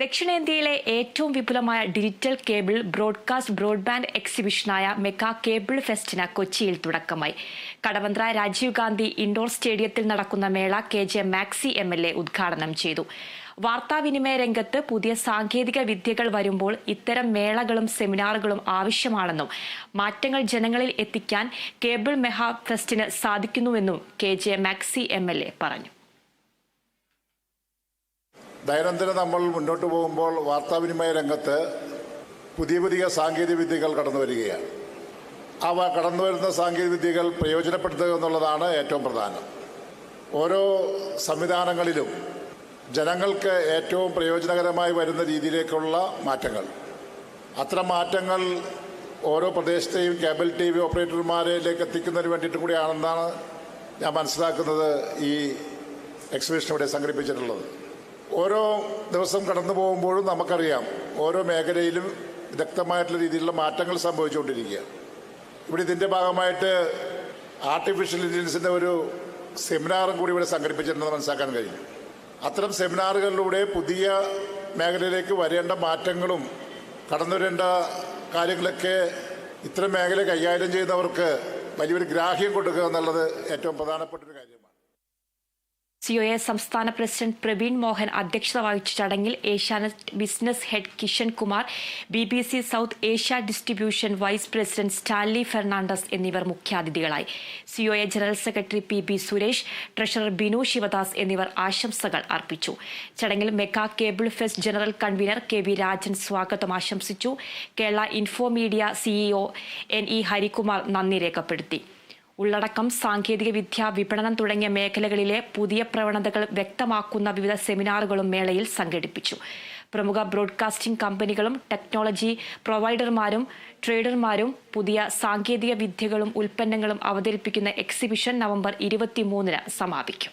ദക്ഷിണേന്ത്യയിലെ ഏറ്റവും വിപുലമായ ഡിജിറ്റൽ കേബിൾ ബ്രോഡ്കാസ്റ്റ് ബ്രോഡ്ബാൻഡ് എക്സിബിഷനായ മെഗാ കേബിൾ ഫെസ്റ്റിന് കൊച്ചിയിൽ തുടക്കമായി. കടവന്ത്ര രാജീവ് ഗാന്ധി ഇൻഡോർ സ്റ്റേഡിയത്തിൽ നടക്കുന്ന മേള K J Maxi M L A ഉദ്ഘാടനം ചെയ്തു. വാർത്താവിനിമയ രംഗത്ത് പുതിയ സാങ്കേതിക വിദ്യകൾ വരുമ്പോൾ ഇത്തരം മേളകളും സെമിനാറുകളും ആവശ്യമാണെന്നും മാറ്റങ്ങൾ ജനങ്ങളിൽ എത്തിക്കാൻ കേബിൾ മെഹാ ഫെസ്റ്റിന് സാധിക്കുന്നുവെന്നും K J Maxi M L A പറഞ്ഞു. ദൈനംദിനം നമ്മൾ മുന്നോട്ട് പോകുമ്പോൾ വാർത്താവിനിമയ രംഗത്ത് പുതിയ പുതിയ സാങ്കേതിക വിദ്യകൾ കടന്നു വരികയാണ്. അവ കടന്നു വരുന്ന സാങ്കേതിക വിദ്യകൾ പ്രയോജനപ്പെടുത്തുക എന്നുള്ളതാണ് ഏറ്റവും പ്രധാനം. ഓരോ സംവിധാനങ്ങളിലും ജനങ്ങൾക്ക് ഏറ്റവും പ്രയോജനകരമായി വരുന്ന രീതിയിലേക്കുള്ള മാറ്റങ്ങൾ. അത്തരം മാറ്റങ്ങൾ ഓരോ പ്രദേശത്തെയും കേബിൾ ടി വി ഓപ്പറേറ്റർമാരിലേക്ക് എത്തിക്കുന്നതിന് വേണ്ടിയിട്ട് കൂടിയാണെന്നാണ് ഞാൻ മനസ്സിലാക്കുന്നത് ഈ എക്സിബിഷൻ ഇവിടെ സംഘടിപ്പിച്ചിട്ടുള്ളത്. ഓരോ ദിവസം കടന്നു പോകുമ്പോഴും നമുക്കറിയാം ഓരോ മേഖലയിലും വിദഗ്ധമായിട്ടുള്ള രീതിയിലുള്ള മാറ്റങ്ങൾ സംഭവിച്ചുകൊണ്ടിരിക്കുക. ഇവിടെ ഇതിന്റെ ഭാഗമായിട്ട് ആർട്ടിഫിഷ്യൽ ഇന്റലിജൻസിന്റെ ഒരു സെമിനാറും കൂടി ഇവിടെ സംഘടിപ്പിച്ചിട്ടുണ്ടെന്ന് മനസ്സിലാക്കാൻ കഴിയും. അത്തരം സെമിനാറുകളിലൂടെ പുതിയ മേഖലയിലേക്ക് വരേണ്ട മാറ്റങ്ങളും കടന്നു വരേണ്ട കാര്യങ്ങളൊക്കെ ഇത്തരം മേഖല കൈകാര്യം ചെയ്യുന്നവർക്ക് വലിയൊരു ഗ്രാഹ്യം കൊടുക്കുക എന്നുള്ളത് ഏറ്റവും പ്രധാനപ്പെട്ട ഒരു കാര്യമാണ്. സിഒഎ സംസ്ഥാന പ്രസിഡന്റ് പ്രവീൺ മോഹൻ അധ്യക്ഷത വഹിച്ച ചടങ്ങിൽ Asianet business head Kishan Kumar B B C South Asia distribution vice president Stanley Fernandez എന്നിവർ മുഖ്യാതിഥികളായി. COA general secretary P B Suresh treasurer Binu Sivadas എന്നിവർ ആശംസകൾ അർപ്പിച്ചു. ചടങ്ങിൽ mega cable fest general convener K V Rajan സ്വാഗതം ആശംസിച്ചു. Kerala info media CEO N E Harikumar നന്ദി രേഖപ്പെടുത്തി. ഉള്ളടക്കം സാങ്കേതിക വിദ്യ വിപണനം തുടങ്ങിയ മേഖലകളിലെ പുതിയ പ്രവണതകൾ വ്യക്തമാക്കുന്ന വിവിധ സെമിനാറുകളും മേളയിൽ സംഘടിപ്പിച്ചു. പ്രമുഖ ബ്രോഡ്കാസ്റ്റിംഗ് കമ്പനികളും ടെക്നോളജി പ്രൊവൈഡർമാരും ട്രേഡർമാരും പുതിയ സാങ്കേതിക വിദ്യകളും ഉൽപ്പന്നങ്ങളും അവതരിപ്പിക്കുന്ന എക്സിബിഷൻ നവംബർ ഇരുപത്തിമൂന്നിന് സമാപിക്കും.